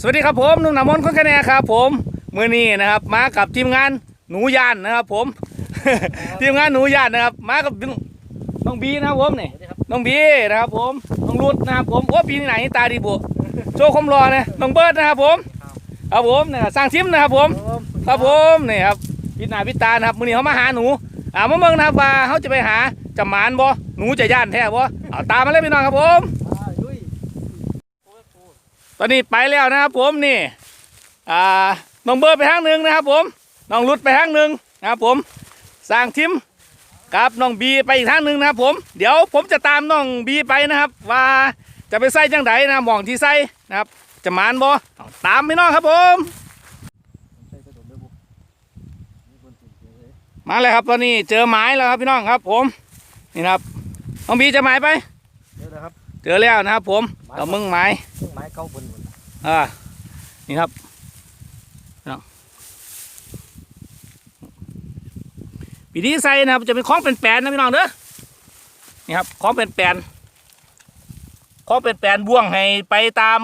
สวัสดีครับผมนุ่มหนามนคนแค่แน่ครับ ผมมือนี้นะครับ มากับทีมงานหนูยานนะครับ ผม ทีมงานหนูยานนะครับ มากับน้องบีนะครับผมนี่น้องบีนะครับ ผมน้องรุดนะครับ ผมโอ้ปีนี้ไหนตาดีบุโชว์คมรอนะน้องเบิร์ดนะครับ ผมครับผมเนี่ยสร้างทิมนะครับ ผม ครับผมนี่ครับพิดหนาพิดตานะครับมือนี้เขามาหาหนูอ่ามาเมืองนะครับว่าเขาจะไปหาจะหมานบ่หนูจะย่านแท้บ่เอาตามมาเลยพี่น้องครับผม ตอนนี้ไปแล้วนะครับผมนี่อ่าน้องเบิร์ไปทางหนึ่งนะครับ ผมน้องรุดไปทางหนึ่งนะครับผมสร้างทิมกับน้องบีไปอีกทางหนึ่งนะครับผมเดี๋ยวผมจะตามน้องบีไปนะครับ ว่าจะไปใส่จังไดนะหมองที่ใส่นะครับ จะมานบอตามพี่น้องครับผม มาเลยครับตอนนี้เจอหมายแล้วครับพี่น้องครับ ผมนี่นครับน้องบีเจะหมายไป เดี๋ยวนะครับเจอแล้วนะครับผมเรามึงหมายต้นไม้เก้าบนบนอ่านี่ครับพี่น้องปีนี้ใส่นะครับจะเป็นของเป็นแปลนนะพี่น้องเด้อนี่ครับของเป็นแปลนของเป็นแปลนบ่วงให้ไปตาม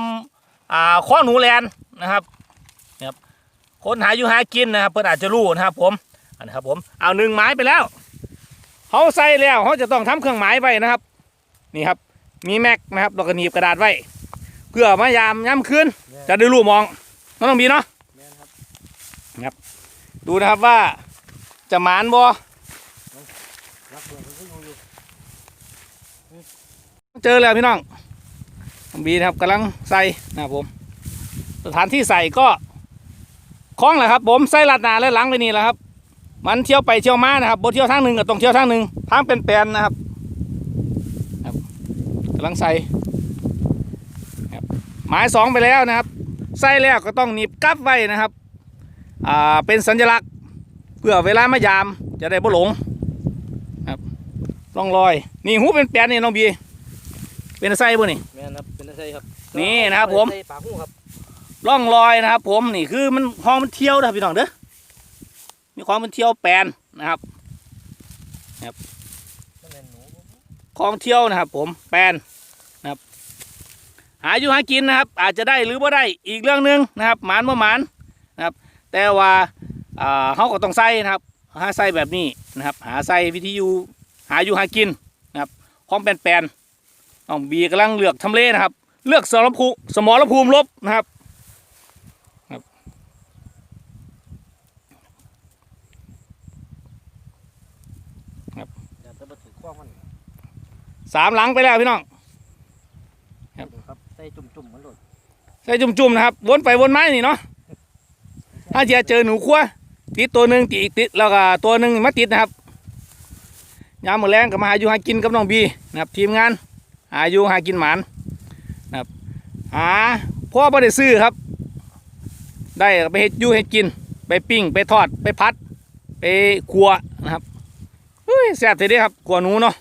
อ่าข้อหนูแลนนะครับนี่ครับคนหาอยู่หากินนะครับเพื่อนอาจจะรู้นะครับผมอันนี้ครับผมเอาหนึ่งไม้ไปแล้วเขาใส่แล้วเขาจะต้องทำเครื่องหมายไว้นะครับ นี่ครับ มีแม็กนะครับแล้วก็หนีบกระดาษไว้ เพื่อมายามย้ำคืนจะได้รู้มองน้องต้องมีเนาะแม่นครับ ดูนะครับว่าจะหมานบ่รักเบื่อมันก็อยู่อยู่เจอแล้วพี่น้องน้องบีนะครับกำลังใส่นะครับผม สถานที่ใส่ก็คล้องแหละครับ ผมใส่ลัดหนาและหลังไปนี่แหละครับ มันเที่ยวไปเที่ยวมานะครับบเที่ยวทางหนึ่งก็ต้องเที่ยวทางหนึ่งทางเป็นแปลนนะครับครับกำลังใส่ครับหมายสองไปแล้วนะครับ ใส่แล้วก็ต้องหนีบกั๊บไว้นะครับอ่าเป็นสัญลักษณ์เพื่อเวลามายามจะได้บ่หลงครับร่องรอย นี่หูเป็นแปลนนี่น้องบีเป็นไส้บ่นี่แม่นครับเป็นอะไรครับนี่นะครับผมใส่ปากหูครับร่องรอยนะครับผมนี่คือมันห้องมันเที่ยวนะครับพี่น้องเด้อมีความมันเที่ยวแปลนนะครับนั่นแม่นหนูคลองเที่ยวนะครับผมแปลนนะครับ หาอยู่หากินนะครับ อาจจะได้หรือว่าได้อีกเรื่องหนึ่งนะครับหมานบ่หมานนะครับ แต่ว่าอ่าเขาก็ต้องใส่นะครับหาใส่แบบนี้นะครับ หาใส่วิธีอยู่หาอยู่หากินนะครับของแปลนๆน้องบีกำลังเลือกทำเลนะครับ เลือกสมรภูมิสมรภูมิลบนะครับอย่าจะมาถือข้องมันสามหลังไปแล้วพี่น้อง ครับ ครับใส่จุ่มๆเหมือนโดด ใส่จุ่มๆนะครับ วนไปวนมานี่เนาะถ้าจะเจอหนูขั้วติดตัวหนึ่งติดอีกติดแล้วก็ตัวหนึ่งมาติดนะครับยามมื้อแรงก็มาหาอยู่หากินกับน้องบีนะครับ ทีมงาน หาอยู่หากินหมานนะครับ หาพ่อบ่ได้ซื้อครับ ได้ก็ไปเฮ็ดอยู่เฮ็ดกิน ไปปิ้งไปทอดไปพัด ไปคั่วนะครับเฮ้ยแซ่บทีเดียวครับขัวหนูเนาะ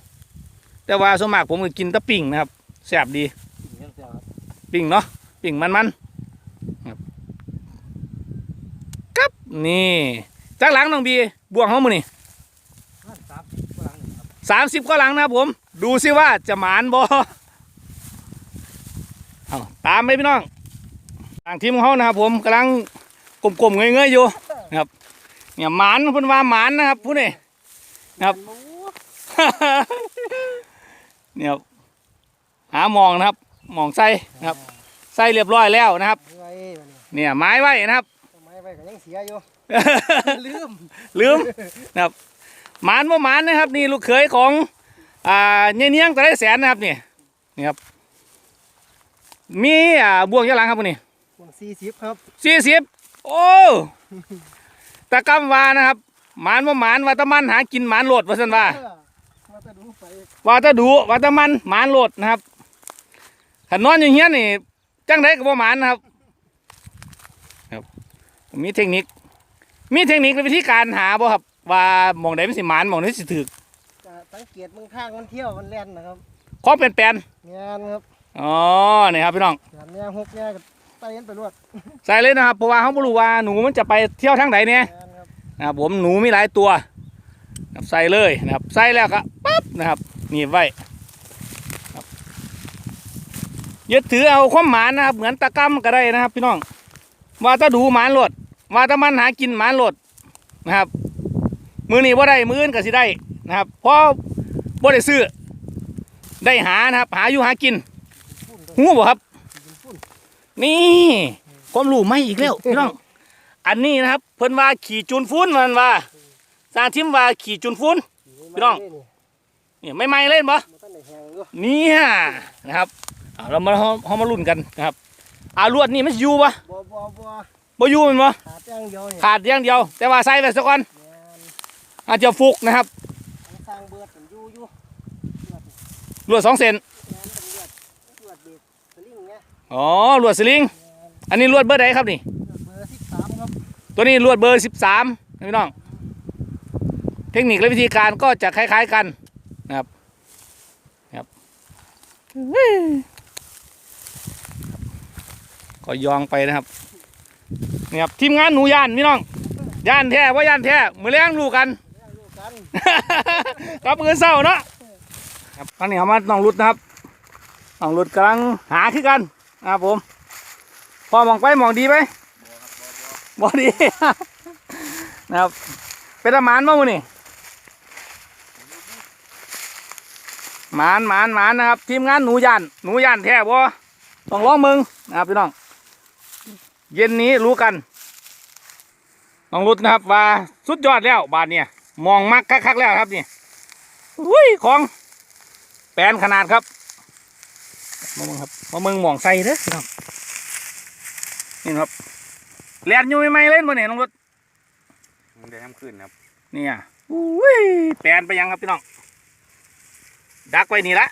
แต่ว่าส่วนมากผมก็กินแตะปิ้งนะครับแซ่บดีกินยังเสียครับปิ่งเนาะ ปิ่งมันมันครับนี่จากหลังน้องบีบวงเขามือนี่สามสิบก็หลังนะครับผม ดูซิว่าจะหมานบอเอาตามไปพี่น้องทางทีมของเขานะครับผมกำลังกลมๆเงยๆอยู่นะครับ เนี่ยหมานพิ่นว่าหมานนะครับผู้นี่ครับเนี่ยหาหมองนะครับหมองใส่นะครับ ใส่เรียบร้อยแล้วนะครับ ไว้วันนี้เนี่ยไม้ไว้นะครับ ต้นไม้ไว้ก็ยังเสียอยู่ ลืมลืมนะครับหมานว่าหมานนะครับ นี่ลูกเขยของอ่าเนียเนียงตะได้แสนนะครับนี่นี่ครับมีอ่าบ่วงยะหลังครับพวกนี้คุณสี่สิบครับสี่สิบโอ้ตะกำวานะครับหมานว่าหมานว่าแตะมันหากินหมานโหลดว่าสันว่า เออมาจะดูไปว่าแตะดูว่าแตะมันหมานโหลดนะครับขันนอนอยู่เฮียนนี่ จังไดก็บ่หมานนะครับ ครับมีเทคนิค มีเทคนิคในวิธีการหาบ่ครับ ว่าหมองใดมันสิหมานหมองใดสิถึกจะสังเกตมึงทางมันเที่ยวมันแล่นนะครับของเป็นแปลนแม่นครับอ๋อนี่ครับพี่น้องแบบเนี้ยหกเนี้ยก็ไต่ยันไปรวดใส่เลยนะครับเพราะว่าเขาไม่รู้ว่าหนูมันจะไปเที่ยวทางไหนเนี่ย แม่นครับนะครับผมหนูมีหลายตัวนะครับใส่เลยนะครับ ใส่แล้วก็ปั๊บนะครับหนีบไว้ครับ ยึดถือเอาความหมานนะครับ เหมือนตะกร้ำก็ได้นะครับ พี่น้อง ว่าถ้าดูหมานโหลด ว่าถ้ามันหากินหมานโหลดนะครับ มือนี้ว่าได้มืออื่นก็สิได้นะครับเพราะบ่ได้ซื้อได้หานะครับ หาอยู่หากินหูบ่ครับ นี่ความรู้ไม่อีกแล้วพี่น้อง อันนี้นะครับ เพิ่นว่าขี่จุนฟุ้นมันว่าสร้างทิมว่าขี่จุนฟุ้นพี่น้องเนี่ยไม่ไม่เล่นปะเนี่ยนะครับ เอาเรามาเรามาลุ้นกันนะครับอาลวดนี่มันสิอยู่ปะบ่บ่บ่บ่อยู่แมันปะขาดอย่างเดียวเนี่ยขาดอย่างเดียว แต่ว่าใส่ไปสักก่อนแม่นอาจจะฟุกนะครับของสร้างเบิดมันอยู่อยู่เลือดลวดสองเซนแม่นเป็นเลือดเลือดเบ็ดสลิงเงี้ยอ๋อลวดสลิงแม่นอันนี้ลวดเบอร์ใดครับนี่เลือดเบอร์สิบสามครับ ตัวนี้ลวดเบอร์สิบสามพี่น้อง เทคนิคและวิธีการก็จะคล้าย ๆกันนะครับ ครับ ก็ยองไปนะครับนี่ครับทีมงานหนูย่านพี่น้องย่านแท้ว่าย่านแท้มือแรงรู้กันเลี้ยงลูกกันกับมือเศร้าเนาะครับตอนนี้เอามาน้องรุดนะครับน้องรุดกำลังหาคือกันนะครับผม พอมองไปมองดีไหมบอดีนะครับเป็นอาหมานมั้งมึงนี่หมานหมานหมานนะครับ ทีมงานหนูยันหนูยันแท้บ่ต้องลองมึงนะครับพี่น้อง เย็นนี้รู้กันน้องรุดนะครับว่าสุดยอดแล้วบาทเนี่ยมองมักคักๆแล้วครับนี่อุ้ยของแปลนขนาดครับมามึงครับมามึงมองใส่เด้อพี่น้องนี่ครับแลนอยู่ไม่ๆเล่นบ่เนี่ยน้องรุดมันได้น้ำขึ้นครับเนี่ยอุ้ยแปลนไปยังครับพี่น้องดักไว้นี่ละ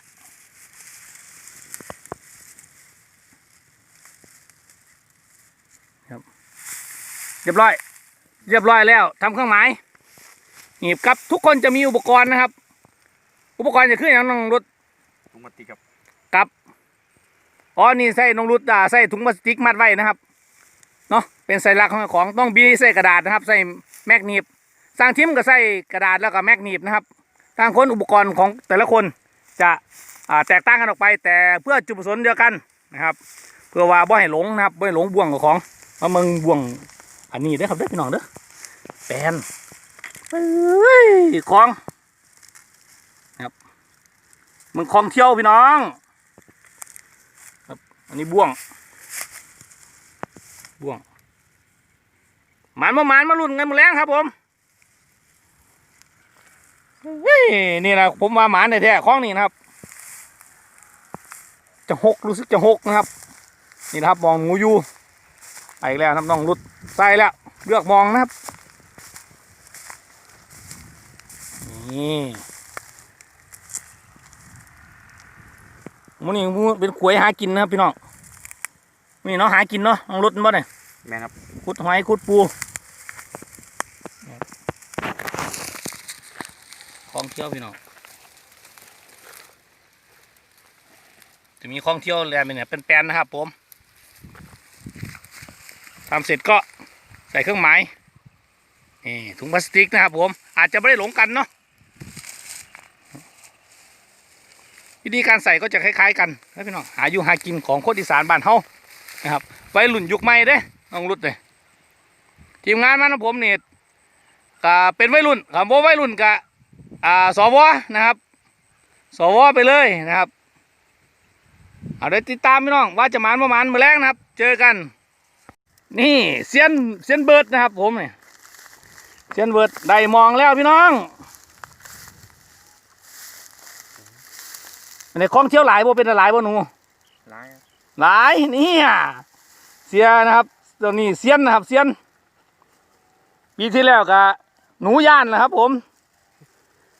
ครับ เรียบร้อย เรียบร้อยแล้วทำเครื่องหมายหนีบครับทุกคนจะมีอุปกรณ์นะครับ อุปกรณ์จะขึ้นอย่างน้องรุดถุงพลาสติกครับกับอ๋อนี่ใส่น้องรุดอ่าใส่ถุงพลาสติกมัดไว้นะครับเนาะเป็นใส่ลักษณ์ของของต้องบีใส่กระดาษนะครับ ใส่แมกนีบสร้างทิมก็ใส่กระดาษแล้วก็แมกนีบนะครับทางคนอุปกรณ์ของแต่ละคนจะอ่าแตกต่างกันออกไป แต่เพื่อจุดประสงค์เดียวกันนะครับ เพื่อว่าบ่ให้หลงนะครับบ่ให้หลงบ่วงกับของมาเมืองบ่วง อันนี้เด้ครับเด้พี่น้องเด้อแปลนเฮ้ยของครับมึงของเที่ยวพี่น้องครับอันนี้บ่วง บ่วงหมันมาหมันมาลุ้นกันหมดแล้วครับผมเฮ้ยนี่นะผมว่าหมาในแท้ๆของนี่นะครับ จะหกรู้สึกจะหกนะครับ นี่นะครับมองงูอยู่ไปอีกแล้วนะครับน้องรุด ใส่แล้วเลือกมองนะครับ นี่มันนี่งูเป็นขวยหากินนะครับพี่น้องนี่เนาะหากินเนาะน้องรุดมันบ่เนี่ยแม่นครับขุดหอยขุดปูของเที่ยวพี่น้องจะมีของเที่ยวแลนด์เป็นเนี่ยเป็นแปลนนะครับผมทำเสร็จก็ใส่เครื่องหมายนี่ถุงพลาสติกนะครับผม อาจจะไม่ได้หลงกันเนาะวิธีการใส่ก็จะคล้ายๆกันนะพี่น้องหาอยู่หากินของคนอีสานบ้านเฮานะครับไว้รุ่นยุคใหม่เด้น้องรุดเลยทีมงานมันของผมเนี่ยก็เป็นวัยรุ่นครับว่าวัยรุ่นกับอ่าสวนะครับ สวไปเลยนะครับ เอาเดี๋ยวติดตามพี่น้องว่าจะมานประมาณมือแรกนะครับ เจอกัน นี่เซียนเซียนเบิร์ดนะครับ ผมเนี่ยเซียนเบิร์ดได้มองแล้วพี่น้องอันนี้คล้องเที่ยวหลายบ่เป็นหลายบ่หนูร้ายครับหลายนี่อะเสียนะครับตัวนี้เซียนนะครับเซียนปีที่แล้วก็หนูย่านนะครับ ผม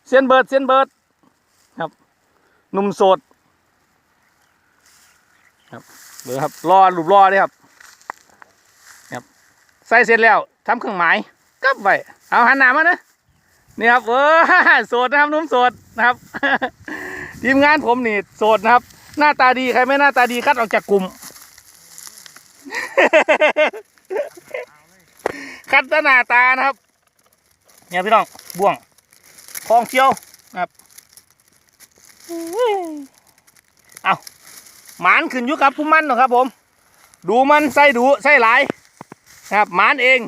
เซียนเบิร์ดเซียนเบิร์ดครับหนุ่มโสดครับเบอร์ครับรอหลุบรอเลยครับครับ ใส่เสร็จแล้วทำเครื่องหมายกลับไปเอาหันหน้ามานะนี่ครับเออโสดนะครับนุ่มโสดนะครับทีมงานผมนี่โสดนะครับ หน้าตาดีใครไม่หน้าตาดีคัดออกจากกลุ่ม คัดหน้าตานะครับ เนี่ยพี่น้องบ่วงคลองเชียวนะครับเอาหมานขึ้นอยู่กับผู้มันนะครับผม ดูมันใส่ดูใส่หลาย นะครับหมานเอง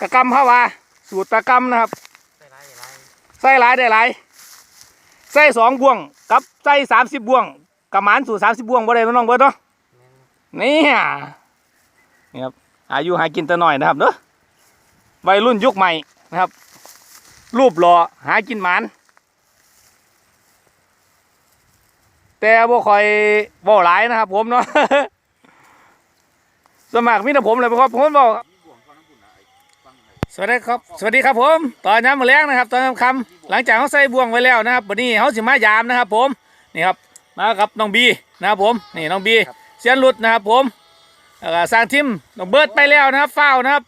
ตะกำเข้าว่าสูตรตะกำนะครับใส่หลายได้หลายใส่สองบ่วงกับใส่สามสิบบ่วงกับหมานสู่สามสิบบ่วงบ่ได้น้องเบิร์ดเนาะนี่ฮะนี่ครับอายุหากินแต่น้อยนะครับเนาะวัยรุ่นยุคใหม่นะครับ รูปหล่อหากินหมาน แต่บ่ค่อยเว้าหลายนะครับผมเนาะ สมัครมีแต่ผมเลยครับผมบอกสวัสดีครับ สวัสดีครับผม ตอนน้ำมาแล้งนะครับ ตอนค่ำหลังจากเขาใส่บ่วงไว้แล้วนะครับวันนี้เขาสิมายามนะครับ ผมนี่ครับมากับน้องบีนะครับผมนี่น้องบีเซียนหลุดนะครับ ผมสร้างทิมน้องเบิร์ดไปแล้วนะครับเฝ้านะครับ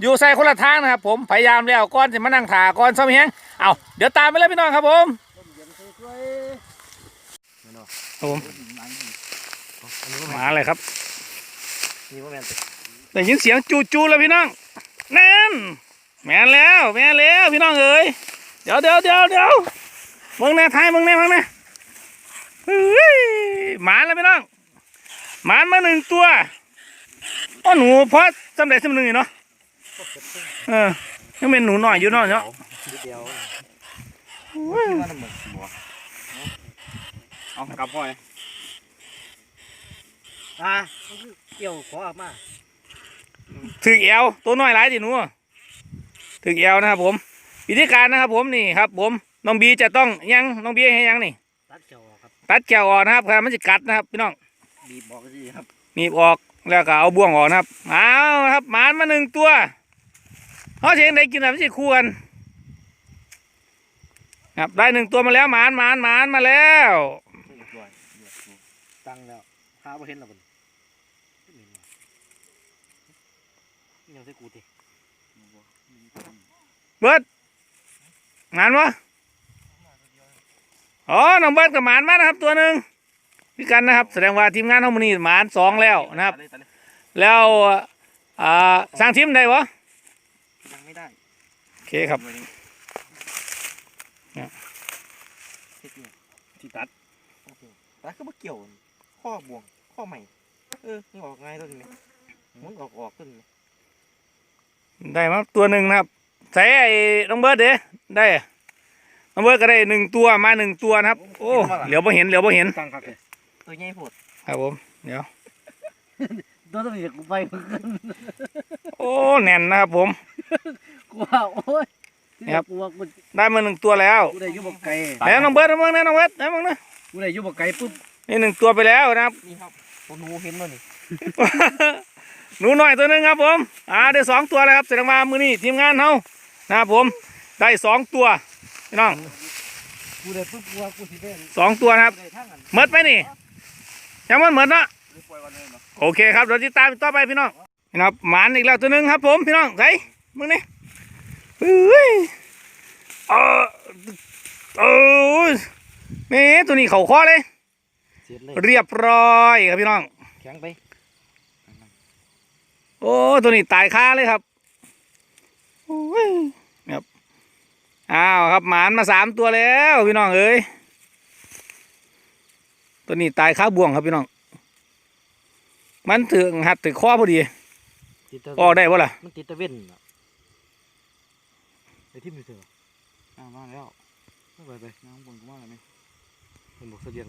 อยู่ใส่คนละทางนะครับ ผมพยายามแล้วก่อนจะมานั่งถาก่อนซ้อมแห้งเอาเดี๋ยวตามไปเลยพี่น้องครับผมต้มเย็นช่วยครับผมมาเลยครับ นี่ว่าแมนติได้ยินเสียงจูจูแล้วพี่น้องนั่นแม่นแล้วแม่นแล้วพี่น้องเอ๋ยเดี๋ยวเดี๋ยวเดี๋ยวเดี๋ยวมึงแน่ท้ายมึงแน่มึงแน่เฮ้ยหมานแล้วพี่น้องหมานมาหนึ่งตัวอ้อหนูเพราะจำได้สำหนึ่งอยู่เนาะเออยังเป็นหนูหน่อยอยู่เนาะเนาะนิดเดียวที่ว่าน้ำหมึกบัวเอากลับพ่อย อ่ามันคือเกี่ยวขอออกมาถึกแอวตัวน้อยหลายดิหนูถึกแอวนะครับผมวิธีการนะครับ ผมนี่ครับ ผมน้องบีจะต้องยังน้องบีให้ยังนี่ตัดเกี่ยวออกครับตัดแก้วออกนะครับครับมันจะกัดนะครับพี่น้องบีบบอกก็ดีครับหนีบออกแล้วก็เอาบ่วงออกนะครับเอาครับหมานมาหนึ่งตัวเขาเสียงได้กินแบบที่คู่กันครับได้หนึ่งตัวมาแล้วหมานหมานหมานมาแล้วตั้งแล้ว หาบ่เห็นแล้วบ่ยังใส่กูติเบิดหมานวะอ๋อน้องเบิดกับหมานมานะครับ ตัวหนึ่งพี่กันนะครับ แสดงว่าทีมงานเขามันนี่หมานสองแล้วนะครับ แล้วอ่าสร้างทีมได้วะยังไม่ได้โอเคครับที่ตัดโอเคตัดก็บ่เกี่ยวข้อบวง ข้อใหม่ เออนี่ออกง่ายตัวนี้หมุนออกออกตัวนี้ได้มาตัวหนึ่งนะครับ ใส่ไอ้น้องเบิร์ดเด้ได้น้องเบิร์ดก็ได้หนึ่งตัวมาหนึ่งตัวนะครับ โอ้เหลียวพอเห็นเหลียวพอเห็นตั้งครับเลยตัวใหญ่โพดครับผมเดี๋ยวตัวตัวนี้กูไปกูขึ้นโอ้แน่นนะครับผมกูว่าโอ้ยนี่ครับกูว่ากูได้มาหนึ่งตัวแล้วกูได้อยุบไก่แล้วน้องเบิร์ดน้องเบิร์ดนะน้องเบิร์ดนะมึงนะกูได้อยุบไก่ปุ๊บ นี่หนึ่งตัวไปแล้วนะครับนี่ครับตัวหนูเห็นมั้ยนี่หนูหน่อยตัวหนึ่งครับผมอ่าได้สองตัวแล้วครับแสดงว่ามือนี้ทีมงานเขานะครับผมได้สองตัวพี่น้องกูได้ปุ๊บกูว่ากูสิได้สองตัวนะครับกูได้ทั้งอันหมดไปนี่ยังมันหมดเนาะปล่อยวันเลยเนาะโอเคครับเดี๋ยวติดตามต่อไปพี่น้องนี่นะครับหมานอีกแล้วตัวหนึ่งครับผมพี่น้องใส่มึงนี่เฮ้ยเออเออนี่ตัวนี้เข่าคอเลย เสียเลยเรียบร้อยครับพี่น้อง แข็งไป โอ้ตัวนี้ตายคาเลยครับโอ้ยครับอ้าวครับหมานมาสามตัวแล้วพี่น้องเอ้ยตัวนี้ตายคาบ่วงครับพี่น้อง มันถึงหัดถึงคอพอดีติดตะออกได้ปะล่ะมันติดตะเว้นน่ะไปที่มือเสืออ่ามาแล้วไปไปน้ำบนก็มาแล้วไหมมันบอกเสดียง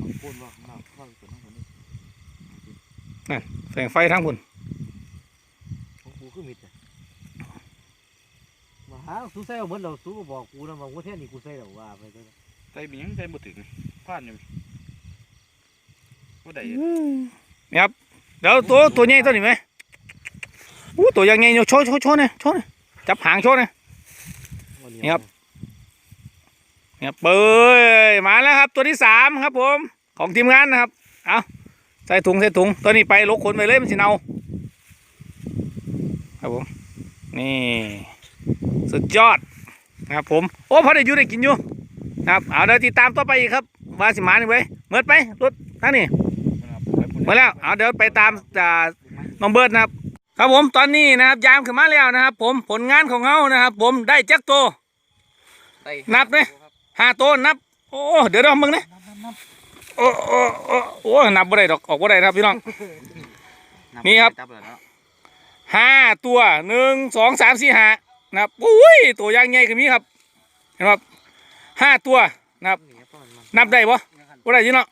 มันพูดว่าน้ำว่าเกิดน้ำฝนนี่แสงไฟทั้งพุ่นของกูคือมิดอะมาหาสู้ใส่เอาเหมือนเราสู้มาบอกกูนะบอกว่าแท่นี่กูใส่แล้วว่าไปก็ได้ใส่เบียงใส่บุตรถึงพลาดอยู่ว่าได้นี่ครับเดี๋ยวตัวตัวใหญ่ตัวนี้ไหมอู้ตัวยังไงโชว์โชว์โชว์เนี่ยโชว์เนี่ยจับหางโชว์เนี่ยวันนี่ครับ เนี่ยเปิดมาแล้วครับ ตัวที่สามครับผม ของทีมงานนะครับ เอาใส่ถุงใส่ถุง ตัวนี้ไปลกขนไปเลยมันสิเนาครับผม นี่ สุดยอดนะครับผม โอ้พอได้อยู่ได้กินอยู่นะครับ เอาเดี๋ยวติดตามต่อไปอีกครับว่าสิมานี่ไว้ยเมิดไปรถท่างนี่มาแล้ว เอาเดี๋ยวไปตามจากน้องเบิร์ดนะครับ ครับผมตอนนี้นะครับ ยามขึ้นมาแล้วนะครับ ผมผลงานของเขานะครับ ผมได้แจ็คโตวนับเลย ห้าตัวนับ โอ้เดี๋ยวเรามึงนะโโอ้โอ้โอ้โอ้นับบ่ได้ดอกออกบ่ได้ครับพี่น้อง นี่ครับจับเลยเนาะห้าตัวหนึ่งสองสามสี่ห้านะครับอุ้ยตัวอยางใหญ่ก็มีครับเห็นไหมครับห้าตัวนะครับนี่ป้อนมันนับได้ปะบ่ได้อยี่เนาะ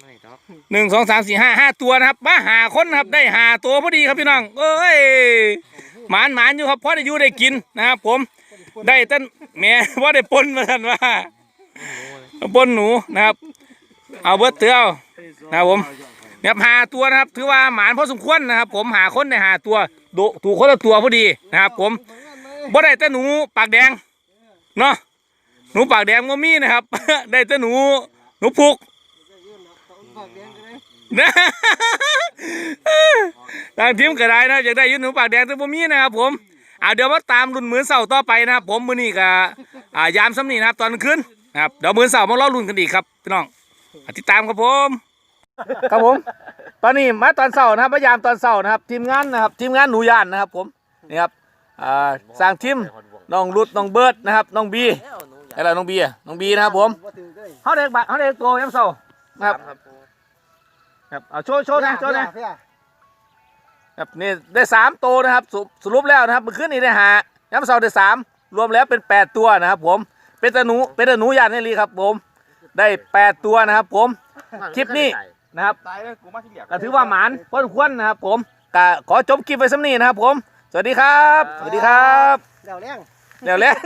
ไม่ดอกหนึ่งสองสามสี่ห้าห้าตัวนะครับมาหาคนนะครับได้หาตัวพอดีครับพี่น้องเอ้ยหมานหมานอยู่ครับพอได้อยู่ได้กินนะครับผมได้ตั้งแหม่ว่าได้ปนมาท่านว่า ปนหนูนะครับ เอาเบิร์ตเตือเอานะครับผมเนี่ยหาตัวนะครับ ถือว่าหมานพอสมควรนะครับ ผมหาคนได้หาตัวดูถูกคนละตัวพอดีนะครับ ผมบ่ได้แต่หนูปากแดงเนาะหนูปากแดงก็มีนะครับ ได้แต่หนูหนูพุกนะทางทีมก็ได้นะอยากได้อยุหนูปากแดงตัวบ่มีนะครับผมอ่าเดี๋ยวมาตามรุ่นมือเสาต่อไปนะครับผมมือนี้ก็อ่ายามซ้ำนี่นะครับ ตอนคืน นะครับเดี๋ยวมือเสามาเล่ารุ่นกันอีกครับพี่น้องติดตามครับผม ครับผม ตอนนี้มาตอนเสาร์นะครับมายามตอนเสาร์นะครับ ทีมงานนะครับ ทีมงานหนูยานนะครับ ผมนี่ครับอ่าสร้างทีมน้องรุดน้องเบิร์ดนะครับน้องบีอะไรน้องบีอะน้องบีนะครับผมเขาเด็กบะเขาเด็กโตยามเสาร์นะครับครับเอาโชว์โชว์นะโชว์นะครับนี่ได้สามตัวนะครับสรุสรุปแล้วนะครับเมื่อคืนนี้ได้หาย้ำเสาร์ได้สามรวมแล้วเป็นแปดตัวนะครับผม เป็นตะหนูเป็นตะหนูยานนี่ลีครับผม ได้แปดตัวนะครับผม คลิปนี้นะครับตายแล้วกูมาที่เหลียกก็ถือว่าหมานพอสมควรนะครับผมก็ขอจบคลิปไว้สำนี้นะครับผม สวัสดีครับ สวัสดีครับ เดี๋ยวเลี้ยงเดี๋ยวแล้ว